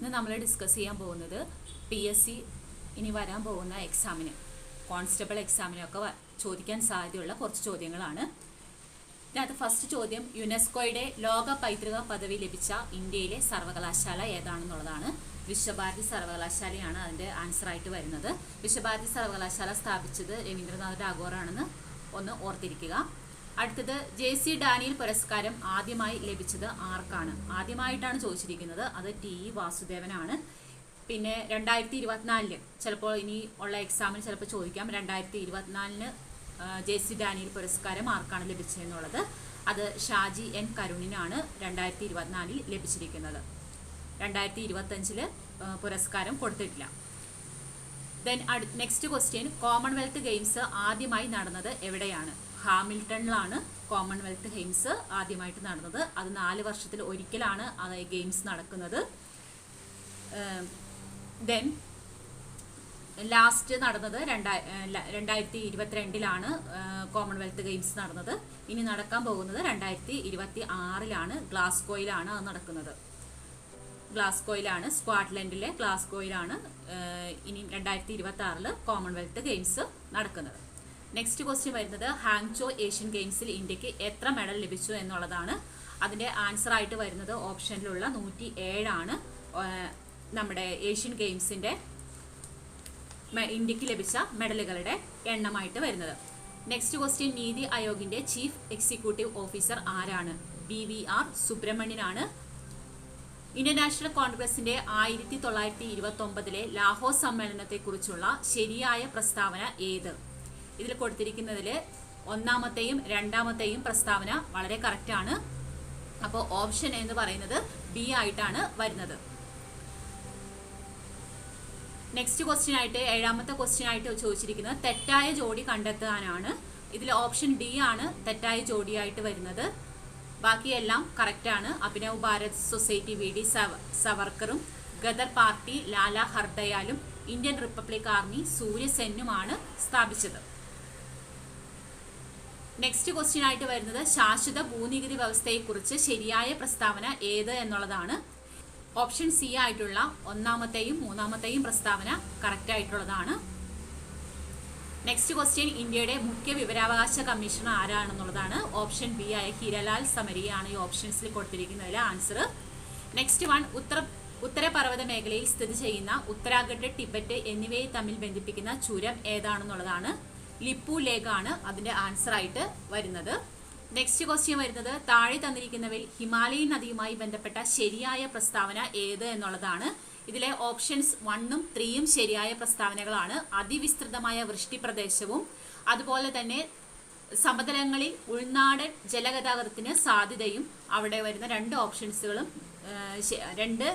ഇന്ന് നമ്മൾ ഡിസ്കസ് ചെയ്യാൻ പോകുന്നത് പി എസ് സി ഇനി വരാൻ പോകുന്ന എക്സാമിന് കോൺസ്റ്റബിൾ എക്സാമിനൊക്കെ ചോദിക്കാൻ സാധ്യതയുള്ള കുറച്ച് ചോദ്യങ്ങളാണ്. ഇതിനകത്ത് ഫസ്റ്റ് ചോദ്യം യുനെസ്കോയുടെ ലോക പൈതൃക പദവി ലഭിച്ച ഇന്ത്യയിലെ സർവകലാശാല ഏതാണെന്നുള്ളതാണ്. വിശ്വഭാരതി സർവകലാശാലയാണ് അതിന്റെ ആൻസർ ആയിട്ട് വരുന്നത്. വിശ്വഭാരതി സർവകലാശാല സ്ഥാപിച്ചത് രവീന്ദ്രനാഥ് ടാഗോറാണെന്ന് ഒന്ന് ഓർത്തിരിക്കുക. അടുത്തത് ജെ സി ഡാനിയൽ പുരസ്കാരം ആദ്യമായി ലഭിച്ചത് ആർക്കാണ്? ആദ്യമായിട്ടാണ് ചോദിച്ചിരിക്കുന്നത്. അത് ടി ഇ വാസുദേവനാണ്. പിന്നെ രണ്ടായിരത്തി ഇരുപത്തിനാലിൽ ചിലപ്പോൾ ഇനി ഉള്ള എക്സാമിന് ചിലപ്പോൾ ചോദിക്കാം. രണ്ടായിരത്തി ഇരുപത്തിനാലിന് ജെ സി ഡാനിയൽ പുരസ്കാരം ആർക്കാണ് ലഭിച്ചതെന്നുള്ളത്. അത് ഷാജി എൻ കരുണിനാണ് രണ്ടായിരത്തി ഇരുപത്തിനാലിൽ ലഭിച്ചിരിക്കുന്നത്. രണ്ടായിരത്തി ഇരുപത്തഞ്ചിൽ പുരസ്കാരം കൊടുത്തിട്ടില്ല. Then next question Commonwealth Games ആദ്യമായി നടന്നത് എവിടെയാണ്? ഹാമിൽട്ടണിലാണ് കോമൺവെൽത്ത് ഗെയിംസ് ആദ്യമായിട്ട് നടന്നത്. അത് നാല് വർഷത്തിൽ ഒരിക്കലാണ് ഗെയിംസ് നടക്കുന്നത്. ദെൻ ലാസ്റ്റ് നടന്നത് രണ്ടായി രണ്ടായിരത്തി ഇരുപത്തിരണ്ടിലാണ് കോമൺവെൽത്ത് ഗെയിംസ് നടന്നത്. ഇനി നടക്കാൻ പോകുന്നത് രണ്ടായിരത്തി ഇരുപത്തി ആറിലാണ് ഗ്ലാസ്കോയിലാണ് അത് നടക്കുന്നത്. ഗ്ലാസ്കോയിലാണ് സ്കോട്ട്ലൻഡിലെ ഗ്ലാസ്കോയിലാണ് ഇനി രണ്ടായിരത്തി ഇരുപത്തി ആറിൽ കോമൺവെൽത്ത് ഗെയിംസ് നടക്കുന്നത്. നെക്സ്റ്റ് ക്വസ്റ്റ്യൻ വരുന്നത് ഹാങ്ചോ ഏഷ്യൻ ഗെയിംസിൽ ഇന്ത്യയ്ക്ക് എത്ര മെഡൽ ലഭിച്ചു എന്നുള്ളതാണ്. അതിന്റെ ആൻസർ ആയിട്ട് വരുന്നത് ഓപ്ഷനിലുള്ള നൂറ്റി ഏഴാണ് നമ്മുടെ ഏഷ്യൻ ഗെയിംസിന്റെ ഇന്ത്യയ്ക്ക് ലഭിച്ച മെഡലുകളുടെ എണ്ണമായിട്ട് വരുന്നത്. നെക്സ്റ്റ് ക്വസ്റ്റ്യൻ നീതി ആയോഗിന്റെ ചീഫ് എക്സിക്യൂട്ടീവ് ഓഫീസർ ആരാണ്? ബി വി ആർ സുബ്രഹ്മണ്യനാണ്. ഇന്ത്യൻ നാഷണൽ കോൺഗ്രസിന്റെ ആയിരത്തി തൊള്ളായിരത്തി ഇരുപത്തി ഒമ്പതിലെ ലാഹോർ സമ്മേളനത്തെക്കുറിച്ചുള്ള ശരിയായ പ്രസ്താവന ഏത്? ഇതിൽ കൊടുത്തിരിക്കുന്നതിൽ ഒന്നാമത്തെയും രണ്ടാമത്തെയും പ്രസ്താവന വളരെ കറക്റ്റ് ആണ്. അപ്പോൾ ഓപ്ഷൻ എന്ന് പറയുന്നത് ബി ആയിട്ടാണ് വരുന്നത്. നെക്സ്റ്റ് ക്വസ്റ്റ്യൻ ആയിട്ട് ഏഴാമത്തെ ക്വസ്റ്റ്യൻ ആയിട്ട് ചോദിച്ചിരിക്കുന്നത് തെറ്റായ ജോഡി കണ്ടെത്താനാണ്. ഇതിൽ ഓപ്ഷൻ ഡി ആണ് തെറ്റായ ജോഡിയായിട്ട് വരുന്നത്. ബാക്കിയെല്ലാം കറക്റ്റാണ് Abhinav Bharat society V D സവ സവർക്കറും ഗദർ പാർട്ടി ലാല ഹർദയാലും ഇന്ത്യൻ റിപ്പബ്ലിക് ആർമി സൂര്യസെന്നുമാണ് സ്ഥാപിച്ചത്. നെക്സ്റ്റ് ക്വസ്റ്റ്യൻ ആയിട്ട് വരുന്നത് ശാശ്വത ഭൂനികുതി വ്യവസ്ഥയെക്കുറിച്ച് ശരിയായ പ്രസ്താവന ഏത് എന്നുള്ളതാണ്. ഓപ്ഷൻ സി ആയിട്ടുള്ള ഒന്നാമത്തെയും മൂന്നാമത്തെയും പ്രസ്താവന കറക്റ്റ് ആയിട്ടുള്ളതാണ്. നെക്സ്റ്റ് ക്വസ്റ്റ്യൻ ഇന്ത്യയുടെ മുഖ്യ വിവരാവകാശ കമ്മീഷണർ ആരാണെന്നുള്ളതാണ്. ഓപ്ഷൻ ബി ആയ ഹിരലാൽ സമരിയാണ് ഈ ഓപ്ഷൻസിൽ കൊടുത്തിരിക്കുന്നതിൽ ആൻസർ നെക്സ്റ്റ് വൺ ഉത്തര ഉത്തരപർവത മേഖലയിൽ സ്ഥിതി ചെയ്യുന്ന ഉത്തരാഖണ്ഡ് ടിബറ്റ് എന്നിവയെ തമ്മിൽ ബന്ധിപ്പിക്കുന്ന ചുരം ഏതാണെന്നുള്ളതാണ്. ലിപ്പു ലേക്ക് ആണ് അതിന്റെ ആൻസർ ആയിട്ട് വരുന്നത്. നെക്സ്റ്റ് ക്വസ്റ്റ്യൻ വരുന്നത് താഴെ തന്നിരിക്കുന്നവയിൽ ഹിമാലയൻ നദിയുമായി ബന്ധപ്പെട്ട ശരിയായ പ്രസ്താവന ഏത് എന്നുള്ളതാണ്. ഇതിലെ ഓപ്ഷൻസ് വണ്ണും ത്രീയും ശരിയായ പ്രസ്താവനകളാണ്. അതിവിസ്തൃതമായ വൃഷ്ടി പ്രദേശവും അതുപോലെ തന്നെ സമതലങ്ങളിൽ ഉൾനാടൻ ജലഗതാഗതത്തിന് സാധ്യതയും അവിടെ വരുന്ന രണ്ട് ഓപ്ഷൻസുകളും രണ്ട്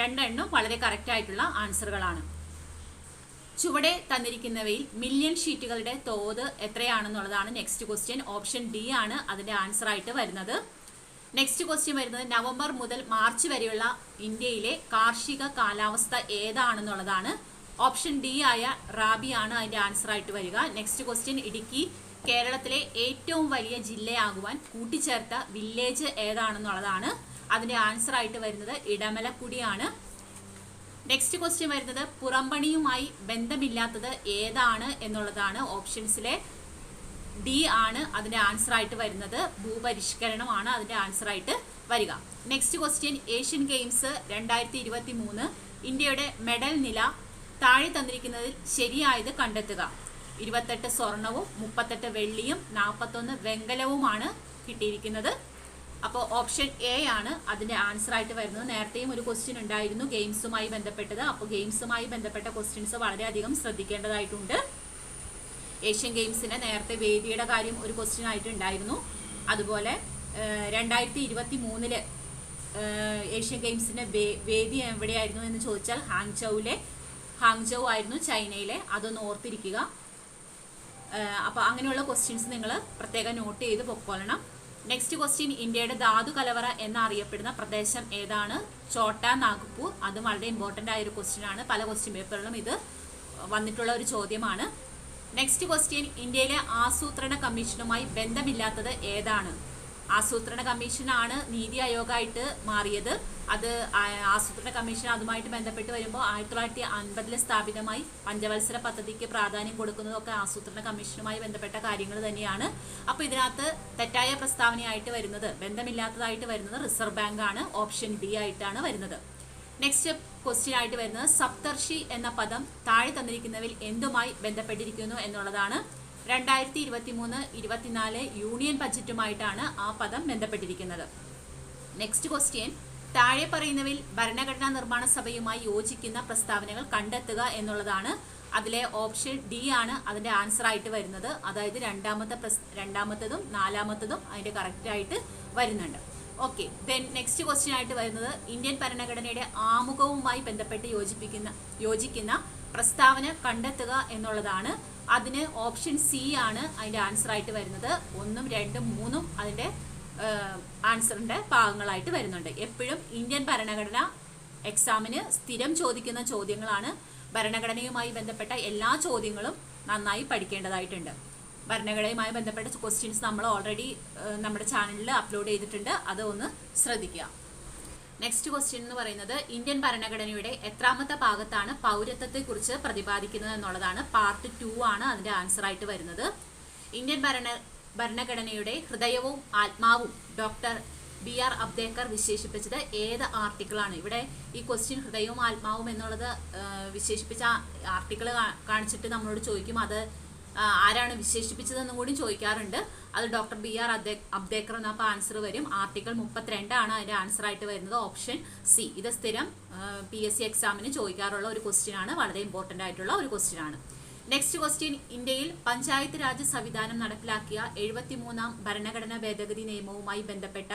രണ്ടെണ്ണം വളരെ കറക്റ്റായിട്ടുള്ള ആൻസറുകളാണ് ചുവടെ തന്നിരിക്കുന്നവയിൽ മില്യൺ ഷീറ്റുകളുടെ തോത് എത്രയാണെന്നുള്ളതാണ് നെക്സ്റ്റ് ക്വസ്റ്റ്യൻ ഓപ്ഷൻ ഡി ആണ് അതിന്റെ ആൻസർ ആയിട്ട് വരുന്നത്. നെക്സ്റ്റ് ക്വസ്റ്റ്യൻ വരുന്നത് നവംബർ മുതൽ മാർച്ച് വരെയുള്ള ഇന്ത്യയിലെ കാർഷിക കാലാവസ്ഥ ഏതാണെന്നുള്ളതാണ്. ഓപ്ഷൻ ഡി ആയ റാബി ആണ് അതിന്റെ ആൻസർ ആയിട്ട് വരിക. നെക്സ്റ്റ് ക്വസ്റ്റ്യൻ ഇടുക്കി കേരളത്തിലെ ഏറ്റവും വലിയ ജില്ലയാകുവാൻ കൂട്ടിച്ചേർത്ത വില്ലേജ് ഏതാണെന്നുള്ളതാണ് അതിന്റെ ആൻസർ ആയിട്ട് വരുന്നത്. ഇടമലക്കുടിയാണ്. നെക്സ്റ്റ് ക്വസ്റ്റ്യൻ വരുന്നത് പുറംപണിയുമായി ബന്ധമില്ലാത്തത് ഏതാണ് എന്നുള്ളതാണ് ഓപ്ഷൻസിലെ ഡി ആണ് അതിന്റെ ആൻസർ ആയിട്ട് വരുന്നത്. ഭൂപരിഷ്കരണമാണ് അതിന്റെ ആൻസർ ആയിട്ട് വരിക. നെക്സ്റ്റ് ക്വസ്റ്റ്യൻ ഏഷ്യൻ ഗെയിംസ് രണ്ടായിരത്തി ഇരുപത്തി മൂന്ന് ഇന്ത്യയുടെ മെഡൽ നില താഴെ തന്നിരിക്കുന്നതിൽ ശരിയായത് കണ്ടെത്തുക. ഇരുപത്തെട്ട് സ്വർണവും മുപ്പത്തെട്ട് വെള്ളിയും നാൽപ്പത്തൊന്ന് വെങ്കലവുമാണ് കിട്ടിയിരിക്കുന്നത്. അപ്പോൾ ഓപ്ഷൻ എ ആണ് അതിന്റെ ആൻസർ ആയിട്ട് വരുന്നത്. നേരത്തെയും ഒരു ക്വസ്റ്റ്യൻ ഉണ്ടായിരുന്നു ഗെയിംസുമായി ബന്ധപ്പെട്ടത്. അപ്പോൾ ഗെയിംസുമായി ബന്ധപ്പെട്ട ക്വസ്റ്റ്യൻസ് വളരെയധികം ശ്രദ്ധിക്കേണ്ടതായിട്ടുണ്ട്. ഏഷ്യൻ ഗെയിംസിന് നേരത്തെ വേദിയുടെ കാര്യം ഒരു ക്വസ്റ്റ്യൻ ആയിട്ട് ഉണ്ടായിരുന്നു. അതുപോലെ രണ്ടായിരത്തി ഇരുപത്തി മൂന്നിൽ ഏഷ്യൻ ഗെയിംസിന്റെ വേ- വേദി എവിടെയായിരുന്നു എന്ന് ചോദിച്ചാൽ ഹാങ്ചൌവിലെ ഹാങ്ചൌ ആയിരുന്നു ചൈനയിലെ. അതൊന്ന് ഓർത്തിരിക്കുക. അപ്പോൾ അങ്ങനെയുള്ള ക്വസ്റ്റ്യൻസ് നിങ്ങൾ പ്രത്യേകം നോട്ട് ചെയ്ത് പൊക്കോളണം. നെക്സ്റ്റ് ക്വസ്റ്റ്യൻ ഇന്ത്യയുടെ ധാതു കലവറ എന്നറിയപ്പെടുന്ന പ്രദേശം ഏതാണ്? ചോട്ട നാഗ്പൂർ. അതും വളരെ ഇമ്പോർട്ടന്റ് ആയ ഒരു ക്വസ്റ്റ്യൻ ആണ്. പല ക്വസ്റ്റ്യൻ പേപ്പറിലും ഇത് വന്നിട്ടുള്ള ഒരു ചോദ്യമാണ്. നെക്സ്റ്റ് ക്വസ്റ്റ്യൻ ഇന്ത്യയിലെ ആസൂത്രണ കമ്മീഷനുമായി ബന്ധമില്ലാത്തത് ഏതാണ്? ആസൂത്രണ കമ്മീഷനാണ് നീതി ആയോഗമായിട്ട് മാറിയത്. അത് ആസൂത്രണ കമ്മീഷൻ അതുമായിട്ട് ബന്ധപ്പെട്ട് വരുമ്പോൾ ആയിരത്തി തൊള്ളായിരത്തി അൻപതിൽ സ്ഥാപിതമായി പഞ്ചവത്സര പദ്ധതിക്ക് പ്രാധാന്യം കൊടുക്കുന്നതൊക്കെ ആസൂത്രണ കമ്മീഷനുമായി ബന്ധപ്പെട്ട കാര്യങ്ങൾ തന്നെയാണ്. അപ്പോൾ ഇതിനകത്ത് തെറ്റായ പ്രസ്താവനയായിട്ട് വരുന്നത് ബന്ധമില്ലാത്തതായിട്ട് വരുന്നത് റിസർവ് ബാങ്ക് ആണ് ഓപ്ഷൻ ഡി ആയിട്ടാണ് വരുന്നത്. നെക്സ്റ്റ് ക്വസ്റ്റ്യൻ ആയിട്ട് വരുന്നത് സപ്തർഷി എന്ന പദം താഴെ തന്നിരിക്കുന്നവയിൽ എന്തുമായി ബന്ധപ്പെട്ടിരിക്കുന്നു എന്നുള്ളതാണ്. രണ്ടായിരത്തി ഇരുപത്തി മൂന്ന് ഇരുപത്തിനാല് യൂണിയൻ ബജറ്റുമായിട്ടാണ് ആ പദം ബന്ധപ്പെട്ടിരിക്കുന്നത്. നെക്സ്റ്റ് ക്വസ്റ്റ്യൻ താഴെ പറയുന്നവയിൽ ഭരണഘടനാ നിർമ്മാണ സഭയുമായി യോജിക്കുന്ന പ്രസ്താവനകൾ കണ്ടെത്തുക എന്നുള്ളതാണ്. അതിലെ ഓപ്ഷൻ ഡി ആണ് അതിന്റെ ആൻസർ ആയിട്ട് വരുന്നത്. അതായത് രണ്ടാമത്തെ പ്രസ് രണ്ടാമത്തതും നാലാമത്തതും അതിന്റെ കറക്റ്റ് ആയിട്ട് വരുന്നുണ്ട്. ഓക്കെ ദെൻ നെക്സ്റ്റ് ക്വസ്റ്റ്യൻ ആയിട്ട് വരുന്നത് ഇന്ത്യൻ ഭരണഘടനയുടെ ആമുഖവുമായി ബന്ധപ്പെട്ട് യോജിപ്പിക്കുന്ന യോജിക്കുന്ന പ്രസ്താവന കണ്ടെത്തുക എന്നുള്ളതാണ്. അതിന് ഓപ്ഷൻ സി ആണ് അതിന്റെ ആൻസർ ആയിട്ട് വരുന്നത്. ഒന്നും രണ്ടും മൂന്നും അതിന്റെ ആൻസറിന്റെ ഭാഗങ്ങളായിട്ട് വരുന്നുണ്ട്. എപ്പോഴും ഇന്ത്യൻ ഭരണഘടന എക്സാമിന് സ്ഥിരം ചോദിക്കുന്ന ചോദ്യങ്ങളാണ്. ഭരണഘടനയുമായി ബന്ധപ്പെട്ട എല്ലാ ചോദ്യങ്ങളും നന്നായി പഠിക്കേണ്ടതായിട്ടുണ്ട്. ഭരണഘടനയുമായി ബന്ധപ്പെട്ട ക്വസ്റ്റ്യൻസ് നമ്മൾ ഓൾറെഡി നമ്മുടെ ചാനലിൽ അപ്ലോഡ് ചെയ്തിട്ടുണ്ട്. അത് ഒന്ന് ശ്രദ്ധിക്കുക. നെക്സ്റ്റ് ക്വസ്റ്റ്യൻ എന്ന് പറയുന്നത് ഇന്ത്യൻ ഭരണഘടനയുടെ എത്രാമത്തെ ഭാഗത്താണ് പൗരത്വത്തെക്കുറിച്ച് പ്രതിപാദിക്കുന്നത് എന്നുള്ളതാണ്. പാർട്ട് ടു ആണ് അതിന്റെ ആൻസർ ആയിട്ട് വരുന്നത്. ഇന്ത്യൻ ഭരണ ഭരണഘടനയുടെ ഹൃദയവും ആത്മാവും ഡോക്ടർ ബി ആർ അബ്ദേക്കർ വിശേഷിപ്പിച്ചത് ഏത് ആർട്ടിക്കിളാണ് ഇവിടെ ഈ ക്വസ്റ്റ്യൻ ഹൃദയവും ആത്മാവും എന്നുള്ളത് വിശേഷിപ്പിച്ച ആർട്ടിക്കിൾ കാണിച്ചിട്ട് നമ്മളോട് ചോദിക്കും അത് ആരാണ് വിശേഷിപ്പിച്ചതെന്നും കൂടി ചോദിക്കാറുണ്ട്. അത് ഡോക്ടർ ബി ആർ അബ്ദേക്കർ എന്ന അപ്പോൾ ആൻസർ വരും. ആർട്ടിക്കിൾ മുപ്പത്തിരണ്ടാണ് അതിന്റെ ആൻസർ ആയിട്ട് വരുന്നത്. Option C. ഇത് സ്ഥിരം പി എസ് സി എക്സാമിന് ചോദിക്കാറുള്ള ഒരു ക്വസ്റ്റ്യൻ ആണ്. വളരെ ഇമ്പോർട്ടന്റ് ആയിട്ടുള്ള ഒരു ക്വസ്റ്റ്യൻ ആണ്. നെക്സ്റ്റ് ക്വസ്റ്റ്യൻ ഇന്ത്യയിൽ പഞ്ചായത്ത് രാജ് സംവിധാനം നടപ്പിലാക്കിയ എഴുപത്തിമൂന്നാം ഭരണഘടനാ ഭേദഗതി നിയമവുമായി ബന്ധപ്പെട്ട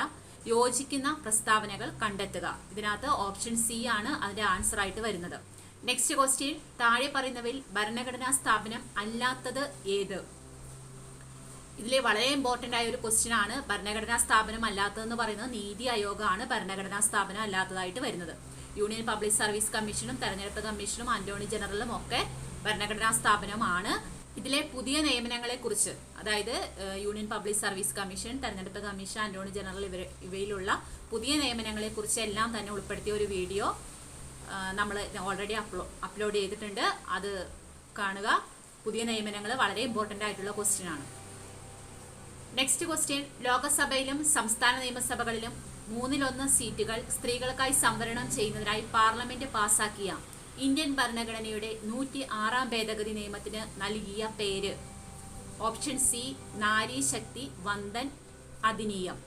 യോജിക്കുന്ന പ്രസ്താവനകൾ കണ്ടെത്തുക. ഇതിനകത്ത് ഓപ്ഷൻ സി ആണ് അതിന്റെ ആൻസർ ആയിട്ട് വരുന്നത്. നെക്സ്റ്റ് ക്വസ്റ്റ്യൻ താഴെ പറയുന്നവയിൽ ഭരണഘടനാ സ്ഥാപനം അല്ലാത്തത് ഏത്? ഇതിലെ വളരെ ഇമ്പോർട്ടന്റ് ആയ ഒരു ക്വസ്റ്റ്യൻ ആണ്. ഭരണഘടനാ സ്ഥാപനം അല്ലാത്തതെന്ന് പറയുന്നത് നീതി ആയോഗമാണ് ഭരണഘടനാ സ്ഥാപനം അല്ലാത്തതായിട്ട് വരുന്നത്. യൂണിയൻ പബ്ലിക് സർവീസ് കമ്മീഷനും തെരഞ്ഞെടുപ്പ് കമ്മീഷനും അന്റോണി ജനറലും ഒക്കെ ഭരണഘടനാ സ്ഥാപനമാണ്. ഇതിലെ പുതിയ നിയമനങ്ങളെ കുറിച്ച് അതായത് യൂണിയൻ പബ്ലിക് സർവീസ് കമ്മീഷൻ തെരഞ്ഞെടുപ്പ് കമ്മീഷൻ അന്റോണി ജനറൽ ഇവയിലുള്ള പുതിയ നിയമനങ്ങളെ കുറിച്ച് എല്ലാം തന്നെ ഉൾപ്പെടുത്തിയ ഒരു വീഡിയോ നമ്മൾ ഓൾറെഡി അപ്ലോ അപ്ലോഡ് ചെയ്തിട്ടുണ്ട്. അത് കാണുക. പുതിയ നിയമനങ്ങൾ വളരെ ഇമ്പോർട്ടന്റ് ആയിട്ടുള്ള ക്വസ്റ്റ്യൻ ആണ്. നെക്സ്റ്റ് ക്വസ്റ്റ്യൻ ലോകസഭയിലും സംസ്ഥാന നിയമസഭകളിലും മൂന്നിലൊന്ന് സീറ്റുകൾ സ്ത്രീകൾക്കായി സംവരണം ചെയ്യുന്നതിനായി പാർലമെന്റ് പാസാക്കിയ ഇന്ത്യൻ ഭരണഘടനയുടെ നൂറ്റി ആറാം ഭേദഗതി നിയമത്തിന് നൽകിയ പേര്. Option C Nari Shakti Vandan Adhiniyam.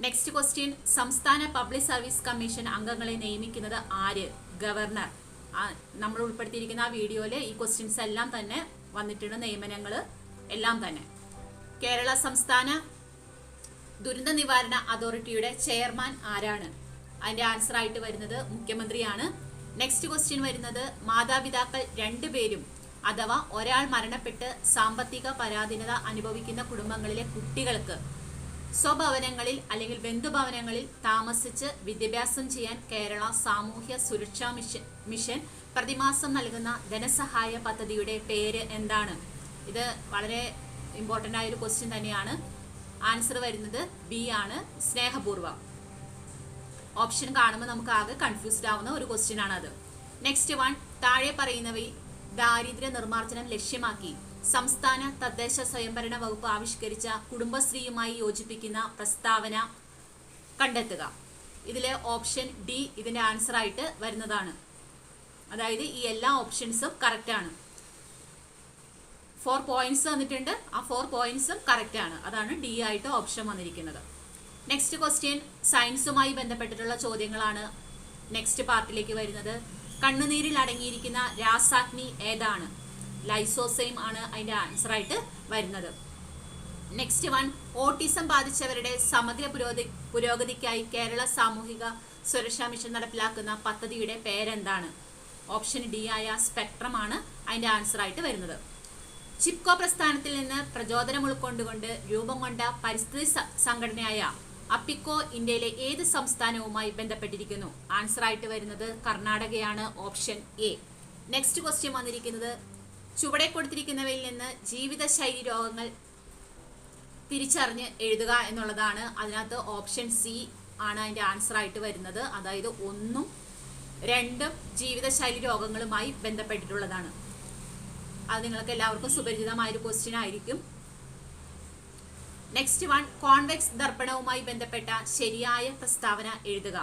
Next question സംസ്ഥാന പബ്ലിക് സർവീസ് കമ്മീഷൻ അംഗങ്ങളെ നിയമിക്കുന്നത് ആര്? ഗവർണർ. നമ്മൾ ഉൾപ്പെടുത്തിയിരിക്കുന്ന ആ വീഡിയോയിൽ ഈ ക്വസ്റ്റ്യൻസ് എല്ലാം തന്നെ വന്നിട്ടുണ്ട് നിയമനങ്ങൾ എല്ലാം തന്നെ. കേരള സംസ്ഥാന ദുരന്ത നിവാരണ അതോറിറ്റിയുടെ ചെയർമാൻ ആരാണ്? അതിന്റെ ആൻസർ ആയിട്ട് വരുന്നത് മുഖ്യമന്ത്രിയാണ്. നെക്സ്റ്റ് ക്വസ്റ്റ്യൻ വരുന്നത് മാതാപിതാക്കൾ രണ്ടുപേരും അഥവാ ഒരാൾ മരണപ്പെട്ട് സാമ്പത്തിക പരാധീനത അനുഭവിക്കുന്ന കുടുംബങ്ങളിലെ കുട്ടികൾക്ക് സ്വഭവനങ്ങളിൽ അല്ലെങ്കിൽ ബന്ധുഭവനങ്ങളിൽ താമസിച്ച് വിദ്യാഭ്യാസം ചെയ്യാൻ കേരള സാമൂഹ്യ സുരക്ഷാ മിഷൻ മിഷൻ പ്രതിമാസം നൽകുന്ന ധനസഹായ പദ്ധതിയുടെ പേര് എന്താണ്? ഇത് വളരെ ഇമ്പോർട്ടന്റ് ആയൊരു ക്വസ്റ്റ്യൻ തന്നെയാണ്. ആൻസർ വരുന്നത് ബി ആണ്. സ്നേഹപൂർവം. ഓപ്ഷൻ കാണുമ്പോൾ നമുക്ക് ആകെ കൺഫ്യൂസ്ഡ് ആവുന്ന ഒരു ക്വസ്റ്റ്യൻ ആണ് അത്. നെക്സ്റ്റ് വൺ താഴെ പറയുന്നവയിൽ ദാരിദ്ര്യ നിർമ്മാർജനം ലക്ഷ്യമാക്കി. സംസ്ഥാന തദ്ദേശ സ്വയംഭരണ വകുപ്പ് ആവിഷ്കരിച്ച കുടുംബശ്രീയുമായി യോജിപ്പിക്കുന്ന പ്രസ്താവന കണ്ടെത്തുക. ഇതിലെ ഓപ്ഷൻ ഡി ഇതിന്റെ ആൻസർ ആയിട്ട് വരുന്നതാണ്. അതായത് ഈ എല്ലാ ഓപ്ഷൻസും കറക്റ്റ് ആണ്. ഫോർ പോയിന്റ്സ് തന്നിട്ടുണ്ട് ആ ഫോർ പോയിന്റ്സും കറക്റ്റ് ആണ്. അതാണ് ഡി ആയിട്ട് ഓപ്ഷൻ വന്നിരിക്കുന്നത്. നെക്സ്റ്റ് ക്വസ്റ്റ്യൻ സയൻസുമായി ബന്ധപ്പെട്ടിട്ടുള്ള ചോദ്യങ്ങളാണ് നെക്സ്റ്റ് പാർട്ടിലേക്ക് വരുന്നത്. കണ്ണുനീരിൽ അടങ്ങിയിരിക്കുന്ന രാസാഗ്നി ഏതാണ്? ലൈസോസൈം ആണ് അതിന്റെ ആൻസർ ആയിട്ട് വരുന്നത്. നെക്സ്റ്റ് വൺ ഓട്ടിസം ബാധിച്ചവരുടെ സമഗ്ര പുരോഗതി പുരോഗതിക്കായി കേരള സാമൂഹിക സുരക്ഷാ മിഷൻ നടപ്പിലാക്കുന്ന പദ്ധതിയുടെ പേരെന്താണ്? ഓപ്ഷൻ ഡി ആയ സ്പെക്ട്രം ആണ് അതിന്റെ ആൻസർ ആയിട്ട് വരുന്നത്. ചിപ്കോ പ്രസ്ഥാനത്തിൽ നിന്ന് പ്രചോദനം ഉൾക്കൊണ്ടുകൊണ്ട് രൂപം കൊണ്ട പരിസ്ഥിതി സംഘടനയായ അപ്പിക്കോ ഇന്ത്യയിലെ ഏത് സംസ്ഥാനവുമായി ബന്ധപ്പെട്ടിരിക്കുന്നു? ആൻസർ ആയിട്ട് വരുന്നത് കർണാടകയാണ് ഓപ്ഷൻ എ നെക്സ്റ്റ് ക്വസ്റ്റ്യൻ വന്നിരിക്കുന്നത് ചുവടെ കൊടുത്തിരിക്കുന്നവയിൽ നിന്ന് ജീവിതശൈലി രോഗങ്ങൾ തിരിച്ചറിഞ്ഞ് എഴുതുക എന്നുള്ളതാണ്. അതിനകത്ത് ഓപ്ഷൻ സി ആണ് അതിന്റെ ആൻസർ ആയിട്ട് വരുന്നത്. അതായത് ഒന്നും രണ്ടും ജീവിതശൈലി രോഗങ്ങളുമായി ബന്ധപ്പെട്ടിട്ടുള്ളതാണ്. അത് നിങ്ങൾക്ക് എല്ലാവർക്കും സുപരിചിതമായൊരു ക്വസ്റ്റ്യൻ ആയിരിക്കും. നെക്സ്റ്റ് വൺ കോൺവെക്സ് ദർപ്പണവുമായി ബന്ധപ്പെട്ട ശരിയായ പ്രസ്താവന എഴുതുക.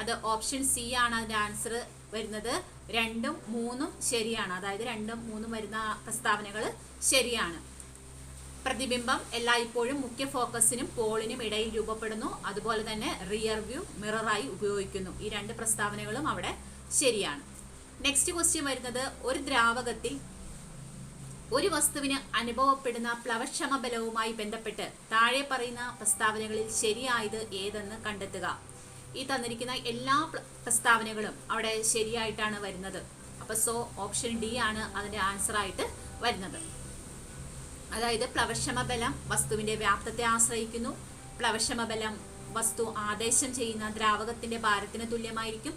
അത് ഓപ്ഷൻ സി ആണ് അതിന്റെ ആൻസർ. വരുന്നത് രണ്ടും മൂന്നും ശരിയാണ്. അതായത് രണ്ടും മൂന്നും വരുന്ന പ്രസ്താവനകൾ ശരിയാണ്. പ്രതിബിംബം എല്ലായ്പ്പോഴും മുഖ്യ ഫോക്കസിനും പോളിനും ഇടയിൽ രൂപപ്പെടുന്നു. അതുപോലെ തന്നെ റിയർ വ്യൂ മിററായി ഉപയോഗിക്കുന്നു. ഈ രണ്ട് പ്രസ്താവനകളും അവിടെ ശരിയാണ്. നെക്സ്റ്റ് ക്വസ്റ്റ്യൻ വരുന്നത് ഒരു ദ്രാവകത്തിൽ ഒരു വസ്തുവിന് അനുഭവപ്പെടുന്ന പ്ലവക്ഷമ ബലവുമായി ബന്ധപ്പെട്ട് താഴെ പറയുന്ന പ്രസ്താവനകളിൽ ശരിയായത് ഏതെന്ന് കണ്ടെത്തുക. ഈ തന്നിരിക്കുന്ന എല്ലാ പ്രസ്താവനകളും അവിടെ ശരിയായിട്ടാണ് വരുന്നത്. അപ്പൊ സോ ഓപ്ഷൻ ഡി ആണ് അതിന്റെ ആൻസർ ആയിട്ട് വരുന്നത്. അതായത് പ്ലവക്ഷമ ബലം വസ്തുവിന്റെ വ്യാപ്തത്തെ ആശ്രയിക്കുന്നു. പ്ലവക്ഷമ ബലം വസ്തു ആദേശം ചെയ്യുന്ന ദ്രാവകത്തിന്റെ ഭാരത്തിന് തുല്യമായിരിക്കും.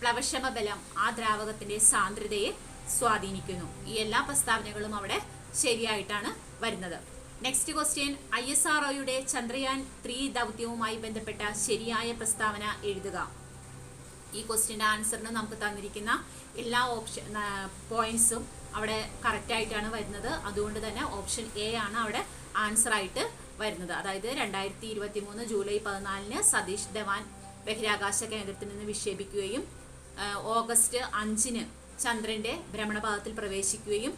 പ്ലവക്ഷമ ബലം ആ ദ്രാവകത്തിന്റെ സാന്ദ്രതയെ സ്വാധീനിക്കുന്നു. ഈ എല്ലാ പ്രസ്താവനകളും അവിടെ ശരിയായിട്ടാണ് വരുന്നത്. Next question I S R ഒയുടെ ചന്ദ്രയാൻ ത്രീ ദൗത്യവുമായി ബന്ധപ്പെട്ട ശരിയായ പ്രസ്താവന എഴുതുക. ഈ ക്വസ്റ്റ്യന്റെ ആൻസറിന് നമുക്ക് തന്നിരിക്കുന്ന എല്ലാ ഓപ്ഷൻ പോയിന്റ്സും അവിടെ കറക്റ്റായിട്ടാണ് വരുന്നത്. അതുകൊണ്ട് തന്നെ ഓപ്ഷൻ എ ആണ് അവിടെ ആൻസർ ആയിട്ട് വരുന്നത്. അതായത് രണ്ടായിരത്തി ഇരുപത്തി മൂന്ന് ജൂലൈ പതിനാലിന് സതീഷ് ധവാൻ ബഹിരാകാശ കേന്ദ്രത്തിൽ നിന്ന് വിക്ഷേപിക്കുകയും ഓഗസ്റ്റ് അഞ്ചിന് ചന്ദ്രന്റെ ഭ്രമണപഥത്തിൽ പ്രവേശിക്കുകയും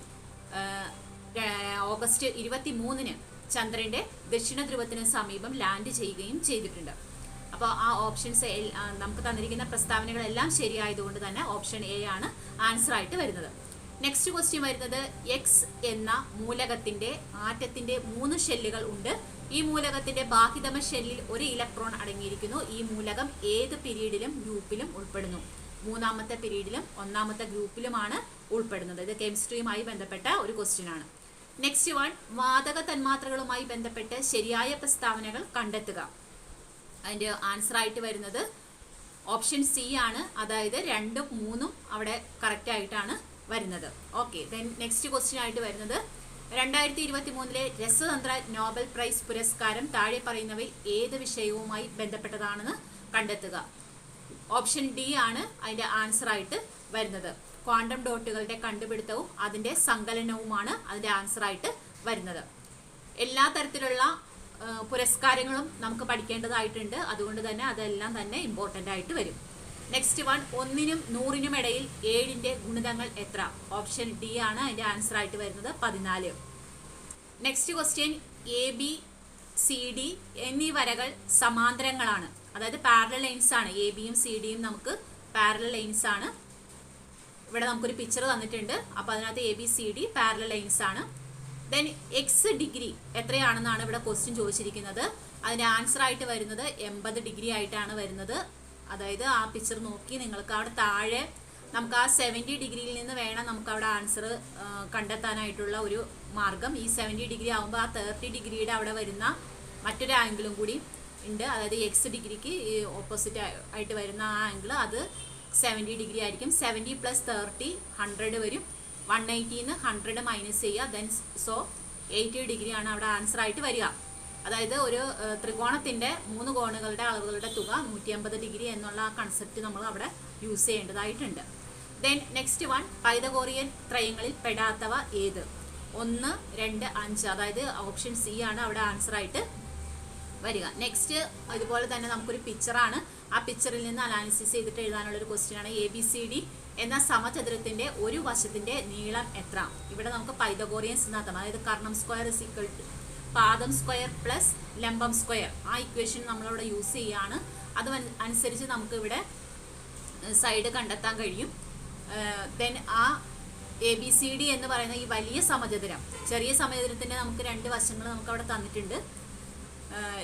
ഓഗസ്റ്റ് ഇരുപത്തി മൂന്നിന് ചന്ദ്രന്റെ ദക്ഷിണ ധ്രുവത്തിന് സമീപം ലാൻഡ് ചെയ്യുകയും ചെയ്തിട്ടുണ്ട്. അപ്പോൾ ആ ഓപ്ഷൻസ് നമുക്ക് തന്നിരിക്കുന്ന പ്രസ്താവനകളെല്ലാം ശരിയായതുകൊണ്ട് തന്നെ ഓപ്ഷൻ എ ആണ് ആൻസർ ആയിട്ട് വരുന്നത്. നെക്സ്റ്റ് ക്വസ്റ്റ്യൻ വരുന്നത് എക്സ് എന്ന മൂലകത്തിന്റെ ആറ്റത്തിന്റെ മൂന്ന് ഷെല്ലുകൾ ഉണ്ട്. ഈ മൂലകത്തിന്റെ ബാഹിതമ ഷെല്ലിൽ ഒരു ഇലക്ട്രോൺ അടങ്ങിയിരിക്കുന്നു. ഈ മൂലകം ഏത് പിരീഡിലും ഗ്രൂപ്പിലും ഉൾപ്പെടുന്നു. മൂന്നാമത്തെ പിരീഡിലും ഒന്നാമത്തെ ഗ്രൂപ്പിലുമാണ് ഉൾപ്പെടുന്നത്. ഇത് കെമിസ്ട്രിയുമായി ബന്ധപ്പെട്ട ഒരു ക്വസ്റ്റ്യൻ ആണ്. നെക്സ്റ്റ് വൺ വാതക തന്മാത്രകളുമായി ബന്ധപ്പെട്ട് ശരിയായ പ്രസ്താവനകൾ കണ്ടെത്തുക. അതിന്റെ ആൻസർ ആയിട്ട് വരുന്നത് ഓപ്ഷൻ സി ആണ്. അതായത് രണ്ടും മൂന്നും അവിടെ കറക്റ്റ് ആയിട്ടാണ് വരുന്നത്. ഓക്കെ ദെൻ നെക്സ്റ്റ് ക്വസ്റ്റ്യൻ ആയിട്ട് വരുന്നത് രണ്ടായിരത്തി ഇരുപത്തി മൂന്നിലെ രസതന്ത്ര നോബൽ പ്രൈസ് പുരസ്കാരം താഴെ പറയുന്നവയിൽ ഏത് വിഷയവുമായി ബന്ധപ്പെട്ടതാണെന്ന് കണ്ടെത്തുക. ഓപ്ഷൻ ഡി ആണ് അതിന്റെ ആൻസർ ആയിട്ട് വരുന്നത്. ക്വാണ്ടം ഡോട്ടുകളുടെ കണ്ടുപിടുത്തവും അതിന്റെ സങ്കലനവുമാണ് അതിന്റെ ആൻസർ ആയിട്ട് വരുന്നത്. എല്ലാ തരത്തിലുള്ള പുരസ്കാരങ്ങളും നമുക്ക് പഠിക്കേണ്ടതായിട്ടുണ്ട്. അതുകൊണ്ട് തന്നെ അതെല്ലാം തന്നെ ഇമ്പോർട്ടന്റ് ആയിട്ട് വരും. നെക്സ്റ്റ് വൺ ഒന്നിനും നൂറിനും ഇടയിൽ ഏഴിന്റെ ഗുണിതങ്ങൾ എത്ര? ഓപ്ഷൻ ഡി ആണ് അതിന്റെ ആൻസർ ആയിട്ട് വരുന്നത് പതിനാല്. Next question A B C D എന്നീ വരകൾ സമാന്തരങ്ങളാണ്. അതായത് പാരലൽ ലൈൻസ് ആണ്. എ ബിയും സി ഡിയും നമുക്ക് പാരലൽ ലൈൻസ് ആണ് ഇവിടെ നമുക്കൊരു പിക്ചർ തന്നിട്ടുണ്ട്. അപ്പൊ അതിനകത്ത് A B C D parallel lines ആണ്. ദെൻ എക്സ് ഡിഗ്രി എത്രയാണെന്നാണ് ഇവിടെ ക്വസ്റ്റ്യൻ ചോദിച്ചിരിക്കുന്നത്. അതിന്റെ ആൻസർ ആയിട്ട് വരുന്നത് എൺപത് ഡിഗ്രി ആയിട്ടാണ് വരുന്നത്. അതായത് ആ പിക്ചർ നോക്കി നിങ്ങൾക്ക് അവിടെ താഴെ നമുക്ക് ആ സെവന്റി ഡിഗ്രിയിൽ നിന്ന് വേണം നമുക്ക് അവിടെ ആൻസർ കണ്ടെത്താനായിട്ടുള്ള ഒരു മാർഗം. ഈ സെവന്റി ഡിഗ്രി ആകുമ്പോൾ ആ തേർട്ടി ഡിഗ്രിയുടെ അവിടെ വരുന്ന മറ്റൊരു ആംഗിളും കൂടി ഉണ്ട്. അതായത് എക്സ് ഡിഗ്രിക്ക് ഓപ്പോസിറ്റ് ആയിട്ട് വരുന്ന ആ ആംഗിൾ അത് സെവന്റി ഡിഗ്രി ആയിരിക്കും. സെവന്റി പ്ലസ് തേർട്ടി ഹൺഡ്രഡ് വരും. വൺ എയ്റ്റിന്ന് ഹൺഡ്രഡ് മൈനസ് ചെയ്യുക. ദെൻ സോ എയ്റ്റി ഡിഗ്രി ആണ് അവിടെ ആൻസർ ആയിട്ട് വരിക. അതായത് ഒരു ത്രികോണത്തിന്റെ മൂന്ന് കോണുകളുടെ അളവുകളുടെ തുക നൂറ്റി അമ്പത് ഡിഗ്രി എന്നുള്ള ആ കൺസെപ്റ്റ് നമ്മൾ അവിടെ യൂസ് ചെയ്യേണ്ടതായിട്ടുണ്ട്. ദെൻ നെക്സ്റ്റ് വൺ പൈതകോറിയൻ ത്രയങ്ങളിൽ പെടാത്തവ ഏത്? ഒന്ന് രണ്ട് അഞ്ച്. അതായത് ഓപ്ഷൻ സി ആണ് അവിടെ ആൻസർ ആയിട്ട് വരിക. നെക്സ്റ്റ് ഇതുപോലെ തന്നെ നമുക്കൊരു പിക്ചറാണ് ആ പിക്ചറിൽ നിന്ന് അനാലിസിസ് ചെയ്തിട്ട് എഴുതാനുള്ള ഒരു ക്വസ്റ്റ്യൻ ആണ് എ ബി സി ഡി എന്ന സമചതുരത്തിന്റെ ഒരു വശത്തിന്റെ നീളം എത്ര? ഇവിടെ നമുക്ക് പൈതഗോറിയൻസ് സിദ്ധാന്തം അതായത് കർണം സ്ക്വയർ ഇസ് ടു പാദം സ്ക്വയർ പ്ലസ് ലംബം സ്ക്വയർ ആ ഇക്വേഷൻ നമ്മളിവിടെ യൂസ് ചെയ്യാണ്. അത് അനുസരിച്ച് നമുക്ക് ഇവിടെ സൈഡ് കണ്ടെത്താൻ കഴിയും. ദെൻ ആ എ ബി സി ഡി എന്ന് പറയുന്ന ഈ വലിയ സമചതുരം ചെറിയ സമചതുരത്തിന്റെ നമുക്ക് രണ്ട് വശങ്ങൾ നമുക്ക് അവിടെ തന്നിട്ടുണ്ട്.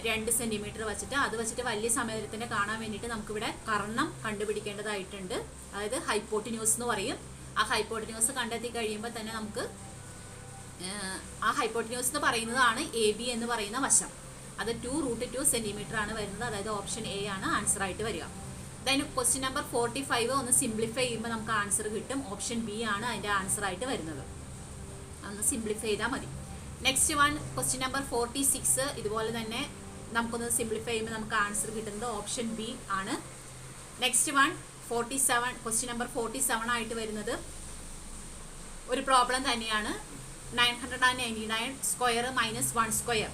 രണ്ട് സെന്റിമീറ്റർ വെച്ചിട്ട് അത് വെച്ചിട്ട് വലിയ സമയത്തിനെ കാണാൻ വേണ്ടിയിട്ട് നമുക്കിവിടെ കർണം കണ്ടുപിടിക്കേണ്ടതായിട്ടുണ്ട്. അതായത് ഹൈപ്പോട്ടിന്യൂസ് എന്ന് പറയും. ആ ഹൈപ്പോട്ടിന്യൂസ് കണ്ടെത്തി കഴിയുമ്പോൾ തന്നെ നമുക്ക് ആ ഹൈപ്പോട്ടിന്യൂസ് എന്ന് പറയുന്നതാണ് എ ബി എന്ന് പറയുന്ന വശം. അത് ടു റൂട്ട് ടു സെന്റിമീറ്റർ ആണ് വരുന്നത്. അതായത് ഓപ്ഷൻ എ ആണ് ആൻസർ ആയിട്ട് വരിക. Then question number forty five ഒന്ന് സിംപ്ലിഫൈ ചെയ്യുമ്പോൾ നമുക്ക് ആൻസർ കിട്ടും. ഓപ്ഷൻ ബി ആണ് അതിന്റെ ആൻസർ ആയിട്ട് വരുന്നത്. ഒന്ന് സിംപ്ലിഫൈ ചെയ്താൽ മതി. Next one question number forty six ഇതുപോലെ തന്നെ നമുക്കൊന്ന് സിംപ്ലിഫൈ ചെയ്യുമ്പോൾ നമുക്ക് ആൻസർ കിട്ടുന്നത് ഓപ്ഷൻ ബി ആണ്. Next one forty seven question number forty seven ആയിട്ട് വരുന്നത് ഒരു പ്രോബ്ലം തന്നെയാണ്. Nine hundred and ninety nine square minus one square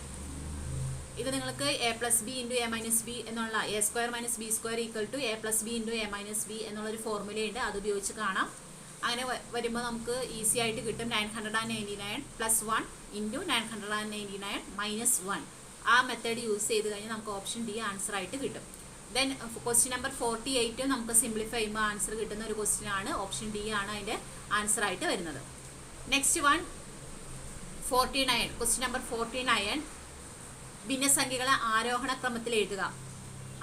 ഇത് നിങ്ങൾക്ക് A plus B into A minus B എന്നുള്ള A square minus B square equal to A plus B into A minus B എന്നുള്ളൊരു ഫോർമുലയുണ്ട് അത് ഉപയോഗിച്ച് കാണാം. അങ്ങനെ വരുമ്പോൾ നമുക്ക് ഈസി ആയിട്ട് കിട്ടും. Nine hundred and ninety nine plus one into nine hundred and ninety nine minus one ആ മെത്തേഡ് യൂസ് ചെയ്ത് കഴിഞ്ഞാൽ നമുക്ക് ഓപ്ഷൻ ഡി ആൻസർ ആയിട്ട് കിട്ടും. Then question number forty eight നമുക്ക് സിംപ്ലിഫൈ ചെയ്യുമ്പോൾ ആൻസർ കിട്ടുന്ന ഒരു ക്വസ്റ്റ്യൻ ആണ്. ഓപ്ഷൻ ഡി ആണ് അതിന്റെ ആൻസർ ആയിട്ട് വരുന്നത്. Next one forty nine question number forty nine ഭിന്നസംഖ്യകളെ ആരോഹണ ക്രമത്തിൽ എഴുതുക.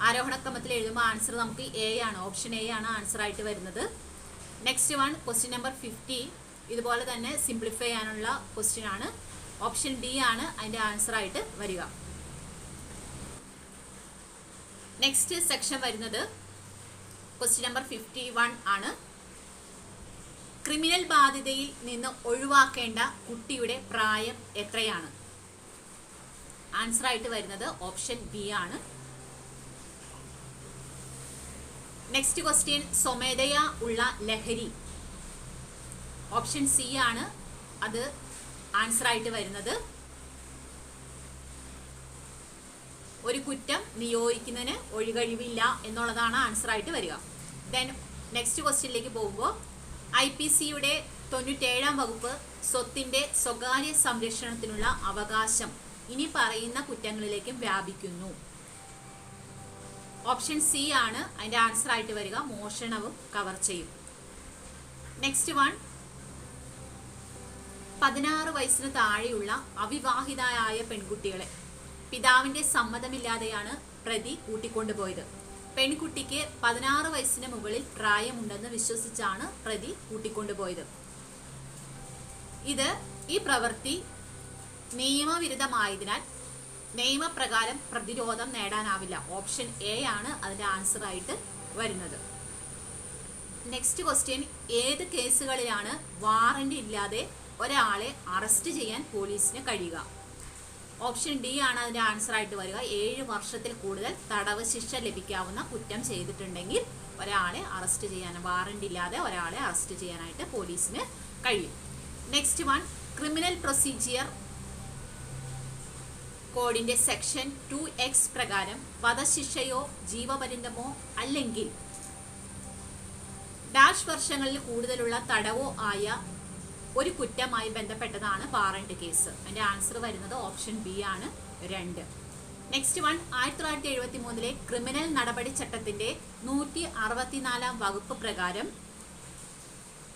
ആരോഹണ ക്രമത്തിൽ എഴുതുമ്പോൾ ആൻസർ നമുക്ക് എ ആണ്. ഓപ്ഷൻ എ ആണ് ആൻസർ ആയിട്ട് വരുന്നത്. Next one question number fifty ഇതുപോലെ തന്നെ സിംപ്ലിഫൈ ചെയ്യാനുള്ള ക്വസ്റ്റ്യൻ ആണ്. ഓപ്ഷൻ ഡി ആണ് അതിന്റെ ആൻസർ ആയിട്ട് വരിക. നെക്സ്റ്റ് സെക്ഷൻ വരുന്നത് ക്വസ്റ്റ്യൻ നമ്പർ ഫിഫ്റ്റി വൺ ആണ്. ക്രിമിനൽ ബാധ്യതയിൽ നിന്ന് ഒഴിവാക്കേണ്ട കുട്ടിയുടെ പ്രായം എത്രയാണ്? ആൻസർ ആയിട്ട് വരുന്നത് ഓപ്ഷൻ ബി ആണ്. നെക്സ്റ്റ് ക്വസ്റ്റ്യൻ സ്വമേധയാ ഉള്ള ലഹരി. ഓപ്ഷൻ സി ആണ്. അത് ആൻസർ ആയിട്ട് വരുന്നത് ഒരു കുറ്റം നിയോഗിക്കുന്നതിന് ഒഴികഴിവില്ല എന്നുള്ളതാണ് ആൻസർ ആയിട്ട് വരിക ദെൻ നെക്സ്റ്റ് ക്വസ്റ്റ്യനിലേക്ക് പോകുമ്പോൾ ഐ പി സിയുടെ തൊണ്ണൂറ്റേഴാം വകുപ്പ് സ്വത്തിന്റെ സ്വകാര്യ സംരക്ഷണത്തിനുള്ള അവകാശം ഇനി പറയുന്ന കുറ്റങ്ങളിലേക്കും വ്യാപിക്കുന്നു. ഓപ്ഷൻ സി ആണ് അതിന്റെ ആൻസർ ആയിട്ട് വരിക മോഷണവും കവർച്ചയും. നെക്സ്റ്റ് വൺ പതിനാറ് വയസ്സിന് താഴെയുള്ള അവിവാഹിതയായ പെൺകുട്ടികളെ പിതാവിന്റെ സമ്മതമില്ലാതെയാണ് പ്രതി കൂട്ടിക്കൊണ്ടുപോയത്. പെൺകുട്ടിക്ക് പതിനാറ് വയസ്സിന് മുകളിൽ പ്രായമുണ്ടെന്ന് വിശ്വസിച്ചാണ് പ്രതി കൂട്ടിക്കൊണ്ടുപോയത്. ഇത് ഈ പ്രവൃത്തി നിയമവിരുദ്ധമായതിനാൽ നിയമപ്രകാരം പ്രതിരോധം നേടാനാവില്ല. ഓപ്ഷൻ എ ആണ് അതിന്റെ ആൻസർ ആയിട്ട് വരുന്നത്. നെക്സ്റ്റ് ക്വസ്റ്റ്യൻ ഏത് കേസുകളിലാണ് വാറന്റ് ഇല്ലാതെ ഒരാളെ അറസ്റ്റ് ചെയ്യാൻ പോലീസിന് കഴിയുക. ഓപ്ഷൻ ഡി ആണ് അതിന്റെ ആൻസർ ആയിട്ട് വരിക. ഏഴ് വർഷത്തിൽ കൂടുതൽ തടവ് ശിക്ഷ ലഭിക്കാവുന്ന കുറ്റം ചെയ്തിട്ടുണ്ടെങ്കിൽ ഒരാളെ അറസ്റ്റ് ചെയ്യാൻ വാറണ്ട് ഇല്ലാതെ ഒരാളെ അറസ്റ്റ് ചെയ്യാനായിട്ട് പോലീസിന് കഴിയും. നെക്സ്റ്റ് വൺ ക്രിമിനൽ പ്രൊസീജിയർ കോഡിന്റെ സെക്ഷൻ ടു എക്സ് പ്രകാരം വധശിക്ഷയോ ജീവപര്യന്തമോ അല്ലെങ്കിൽ ഡാഷ് വർഷങ്ങളിൽ കൂടുതലുള്ള തടവോ ആയ ഒരു കുറ്റമായി ബന്ധപ്പെട്ടതാണ് വാറണ്ട് കേസ്. അതിന്റെ ആൻസർ വരുന്നത് ഓപ്ഷൻ ബി ആണ് രണ്ട്. നെക്സ്റ്റ് വൺ ആയിരത്തി തൊള്ളായിരത്തി എഴുപത്തി മൂന്നിലെ ക്രിമിനൽ നടപടി ചട്ടത്തിന്റെ നൂറ്റി അറുപത്തിനാലാം വകുപ്പ് പ്രകാരം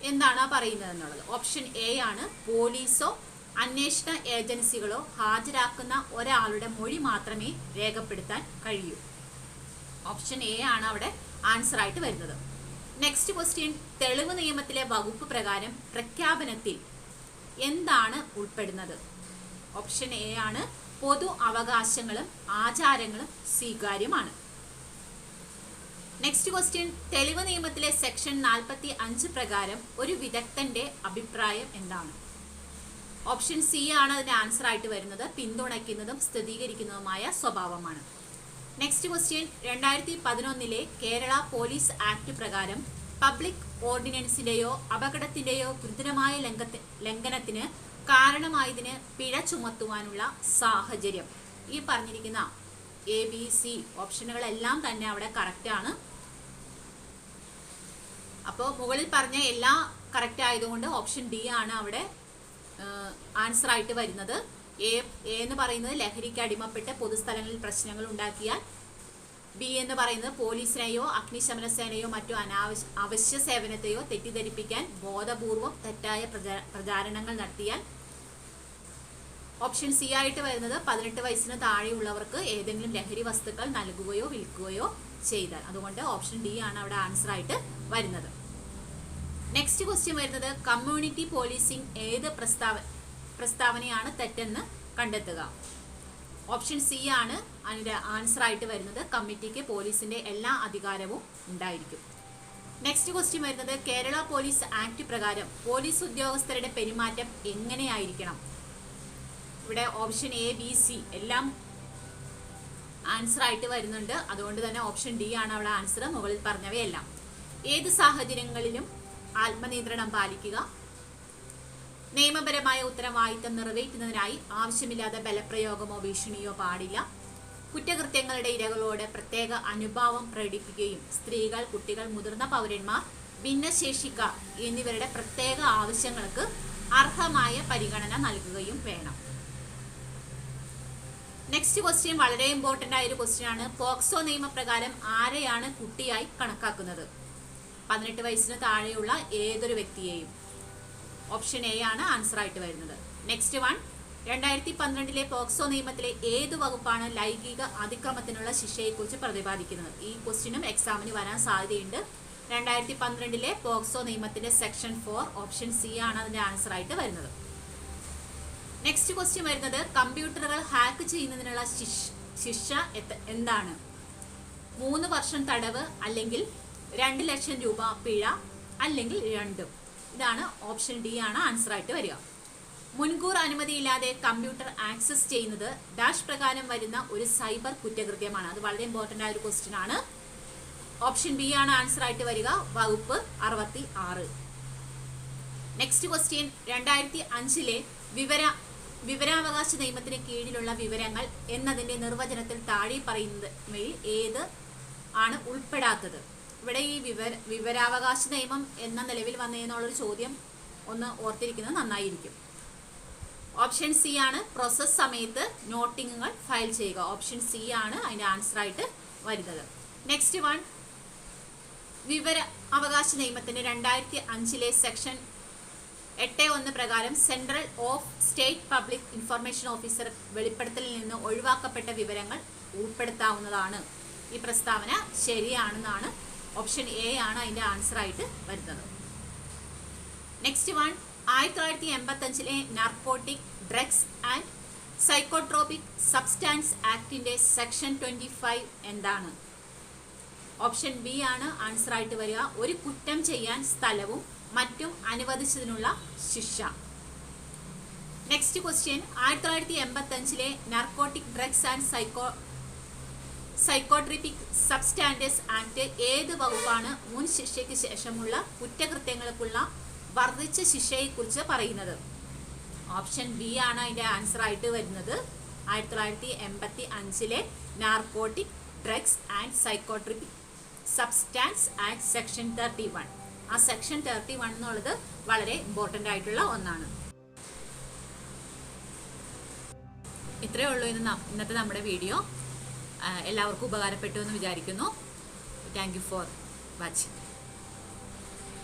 എന്താണ് പറയുന്നത് എന്നുള്ളത് ഓപ്ഷൻ എ ആണ് പോലീസോ അന്വേഷണ ഏജൻസികളോ ഹാജരാക്കുന്ന ഒരാളുടെ മൊഴി മാത്രമേ രേഖപ്പെടുത്താൻ കഴിയൂ. ഓപ്ഷൻ എ ആണ് അവിടെ ആൻസർ ആയിട്ട് വരുന്നത്. നെക്സ്റ്റ് ക്വസ്റ്റ്യൻ തെളിവ് നിയമത്തിലെ വകുപ്പ് പ്രകാരം പ്രഖ്യാപനത്തിൽ എന്താണ് ഉൾപ്പെടുന്നത്? ഓപ്ഷൻ എ ആണ് പൊതു അവകാശങ്ങളും ആചാരങ്ങളും സ്വീകാര്യമാണ്. നെക്സ്റ്റ് ക്വസ്റ്റ്യൻ തെളിവ് നിയമത്തിലെ സെക്ഷൻ നാൽപ്പത്തി അഞ്ച് പ്രകാരം ഒരു വിദഗ്ധന്റെ അഭിപ്രായം എന്താണ്? ഓപ്ഷൻ സി ആണ് അതിന്റെ ആൻസർ ആയിട്ട് വരുന്നത്. പിന്തുണയ്ക്കുന്നതും സ്ഥിരീകരിക്കുന്നതുമായ സ്വഭാവമാണ്. നെക്സ്റ്റ് ക്വസ്റ്റ്യൻ രണ്ടായിരത്തി പതിനൊന്നിലെ കേരള പോലീസ് ആക്ട് പ്രകാരം പബ്ലിക് ഓർഡിനൻസിന്റെയോ അപകടത്തിന്റെയോ ഗുരുതരമായ ലംഘത്തി- ലംഘനത്തിന് കാരണമായതിന് പിഴ ചുമത്തുവാനുള്ള സാഹചര്യം. ഈ പറഞ്ഞിരിക്കുന്ന എ ബി സി ഓപ്ഷനുകളെല്ലാം തന്നെ അവിടെ കറക്റ്റാണ് അപ്പോൾ മുകളിൽ പറഞ്ഞ എല്ലാ കറക്റ്റ് ആയതുകൊണ്ട് ഓപ്ഷൻ ഡി ആണ് അവിടെ ആൻസർ ആയിട്ട് വരുന്നത്. എ എന്ന് പറയുന്നത് ലഹരിക്ക് അടിമപ്പെട്ട് പൊതുസ്ഥലങ്ങളിൽ പ്രശ്നങ്ങൾ ഉണ്ടാക്കിയാൽ ബി എന്ന് പറയുന്നത് പോലീസിനെയോ അഗ്നിശമന സേനയോ മറ്റു അനാവശ്യ അവശ്യ സേവനത്തെയോ തെറ്റിദ്ധരിപ്പിക്കാൻ ബോധപൂർവം തെറ്റായ പ്രചാ- പ്രചാരണങ്ങൾ നടത്തിയാൽ ഓപ്ഷൻ സി ആയിട്ട് വരുന്നത് പതിനെട്ട് വയസ്സിന് താഴെയുള്ളവർക്ക് ഏതെങ്കിലും ലഹരി വസ്തുക്കൾ നൽകുകയോ വിൽക്കുകയോ ചെയ്താൽ. അതുകൊണ്ട് ഓപ്ഷൻ ഡി ആണ് അവിടെ ആൻസർ ആയിട്ട് വരുന്നത്. നെക്സ്റ്റ് ക്വസ്റ്റ്യൻ വരുന്നത് കമ്മ്യൂണിറ്റി പോലീസിംഗ് ഏത് പ്രസ്താവ പ്രസ്താവനയാണ് തെറ്റെന്ന് കണ്ടെത്തുക. ഓപ്ഷൻ സി ആണ് അതിന്റെ ആൻസർ ആയിട്ട് വരുന്നത്. കമ്മിറ്റിക്ക് പോലീസിന്റെ എല്ലാ അധികാരവും ഉണ്ടായിരിക്കും. നെക്സ്റ്റ് ക്വസ്റ്റ്യൻ വരുന്നത് കേരള പോലീസ് ആക്ട് പ്രകാരം പോലീസ് ഉദ്യോഗസ്ഥരുടെ പെരുമാറ്റം എങ്ങനെയായിരിക്കണം? ഇവിടെ ഓപ്ഷൻ എ ബി സി എല്ലാം ആൻസർ ആയിട്ട് വരുന്നുണ്ട്. അതുകൊണ്ട് തന്നെ ഓപ്ഷൻ ഡി ആണ് അവിടെ ആൻസർ മുകളിൽ പറഞ്ഞവയെല്ലാം. ഏത് സാഹചര്യങ്ങളിലും ആത്മനിയന്ത്രണം പാലിക്കുക നിയമപരമായ ഉത്തരവാദിത്തം നിറവേറ്റുന്നതിനായി ആവശ്യമില്ലാതെ ബലപ്രയോഗമോ ഭീഷണിയോ പാടില്ല. കുറ്റകൃത്യങ്ങളുടെ ഇരകളോട് പ്രത്യേക അനുഭാവം പ്രകടിപ്പിക്കുകയും സ്ത്രീകൾ കുട്ടികൾ മുതിർന്ന പൗരന്മാർ ഭിന്നശേഷിക്കാർ എന്നിവരുടെ പ്രത്യേക ആവശ്യങ്ങൾക്ക് അർഹമായ പരിഗണന നൽകുകയും വേണം. നെക്സ്റ്റ് ക്വസ്റ്റ്യൻ വളരെ ഇമ്പോർട്ടന്റ് ആയ ഒരു ക്വസ്റ്റ്യൻ ആണ്. പോക്സോ നിയമപ്രകാരം ആരെയാണ് കുട്ടിയായി കണക്കാക്കുന്നത്? പതിനെട്ട് വയസ്സിന് താഴെയുള്ള ഏതൊരു വ്യക്തിയെയും ഓപ്ഷൻ എ ആണ് ആൻസർ ആയിട്ട് വരുന്നത്. നെക്സ്റ്റ് വൺ രണ്ടായിരത്തി പന്ത്രണ്ടിലെ പോക്സോ നിയമത്തിലെ ഏത് വകുപ്പാണ് ലൈംഗിക അതിക്രമത്തിനുള്ള ശിക്ഷയെക്കുറിച്ച് പ്രതിപാദിക്കുന്നത്? ഈ ക്വസ്റ്റ്യനും എക്സാമിന് വരാൻ സാധ്യതയുണ്ട്. രണ്ടായിരത്തി പന്ത്രണ്ടിലെ പോക്സോ നിയമത്തിന്റെ സെക്ഷൻ ഫോർ ഓപ്ഷൻ സി ആണ് അതിന്റെ ആൻസർ ആയിട്ട് വരുന്നത്. നെക്സ്റ്റ് ക്വസ്റ്റ്യൻ വരുന്നത് കമ്പ്യൂട്ടറുകൾ ഹാക്ക് ചെയ്യുന്നതിനുള്ള ശിക്ഷ എന്താണ്? മൂന്ന് വർഷം തടവ് അല്ലെങ്കിൽ രണ്ട് ലക്ഷം രൂപ പിഴ അല്ലെങ്കിൽ രണ്ടും. ഇതാണ് ഓപ്ഷൻ ഡി ആണ് ആൻസർ ആയിട്ട് വരിക. മുൻകൂർ അനുമതിയില്ലാതെ കമ്പ്യൂട്ടർ ആക്സസ് ചെയ്യുന്നത് ഡാഷ് പ്രകാരം വരുന്ന ഒരു സൈബർ കുറ്റകൃത്യമാണ്. അത് വളരെ ഇമ്പോർട്ടന്റ് ആയ ഒരു ക്വസ്റ്റ്യൻ ആണ്. ഓപ്ഷൻ ബി ആണ് ആൻസർ ആയിട്ട് വരിക. വകുപ്പ് അറുപത്തി ആറ് നെക്സ്റ്റ് ക്വസ്റ്റ്യൻ രണ്ടായിരത്തി അഞ്ചിലെ വിവര വിവരാവകാശ നിയമത്തിന് കീഴിലുള്ള വിവരങ്ങൾ എന്നതിന്റെ നിർവചനത്തിൽ താഴെ പറയുന്നവയിൽ ഏത് ആണ് ഉൾപ്പെടാത്തത്? ഇവിടെ ഈ വിവര വിവരാവകാശ നിയമം എന്ന നിലവിൽ വന്നതെന്നുള്ളൊരു ചോദ്യം ഒന്ന് ഓർത്തിരിക്കുന്നത് നന്നായിരിക്കും. ഓപ്ഷൻ സി ആണ് പ്രോസസ് സമയത്ത് നോട്ടിങ്ങുകൾ ഫയൽ ചെയ്യുക. ഓപ്ഷൻ സി ആണ് അതിന്റെ ആൻസർ ആയിട്ട് വരുന്നത്. നെക്സ്റ്റ് വൺ വിവര അവകാശ നിയമത്തിന്റെ രണ്ടായിരത്തി അഞ്ചിലെ സെക്ഷൻ എട്ട് ഒന്ന് പ്രകാരം central of state public information officer വെളിപ്പെടുത്തലിൽ നിന്ന് ഒഴിവാക്കപ്പെട്ട വിവരങ്ങൾ ഉൾപ്പെടുത്താവുന്നതാണ്. ഈ പ്രസ്താവന ശരിയാണെന്നാണ് ഓപ്ഷൻ എ ആണ് അതിന്റെ ആൻസർ ആയിട്ട് വരുന്നത്. നെക്സ്റ്റ് വൺ ആയിരത്തി തൊള്ളായിരത്തി എൺപത്തി അഞ്ചിലെ narcotic drugs and psychotropic substance ആക്ടിന്റെ section twenty five എന്താണ്? ഓപ്ഷൻ ബി ആണ് ആൻസർ ആയിട്ട് വരിക. ഒരു കുറ്റം ചെയ്യാൻ സ്ഥലവും മറ്റും അനുവദിച്ചതിനുള്ള ശിക്ഷ. നെക്സ്റ്റ് ക്വസ്റ്റ്യൻ ആയിരത്തി തൊള്ളായിരത്തി എൺപത്തി അഞ്ചിലെ narcotic drugs and psycho psychotropic substances act ഏത് വകുപ്പാണ് മുൻ ശിക്ഷയ്ക്ക് ശേഷമുള്ള കുറ്റകൃത്യങ്ങൾക്കുള്ള വർദ്ധിച്ച ശിക്ഷയെക്കുറിച്ച് പറയുന്നത്? ഓപ്ഷൻ ബി ആണ് അതിന്റെ ആൻസർ ആയിട്ട് വരുന്നത്. ആയിരത്തി തൊള്ളായിരത്തി എൺപത്തി അഞ്ചിലെ narcotic drugs and psychotropic substance act section thirty one ആ സെക്ഷൻ തേർട്ടി വൺ എന്നുള്ളത് വളരെ ഇമ്പോർട്ടന്റ് ആയിട്ടുള്ള ഒന്നാണ്. ഇത്രയേ ഉള്ളൂ ഇന്ന് ഇന്നത്തെ നമ്മുടെ വീഡിയോ എല്ലാവർക്കും ഉപകാരപ്പെട്ടു എന്ന് വിചാരിക്കുന്നു. Thank you for watching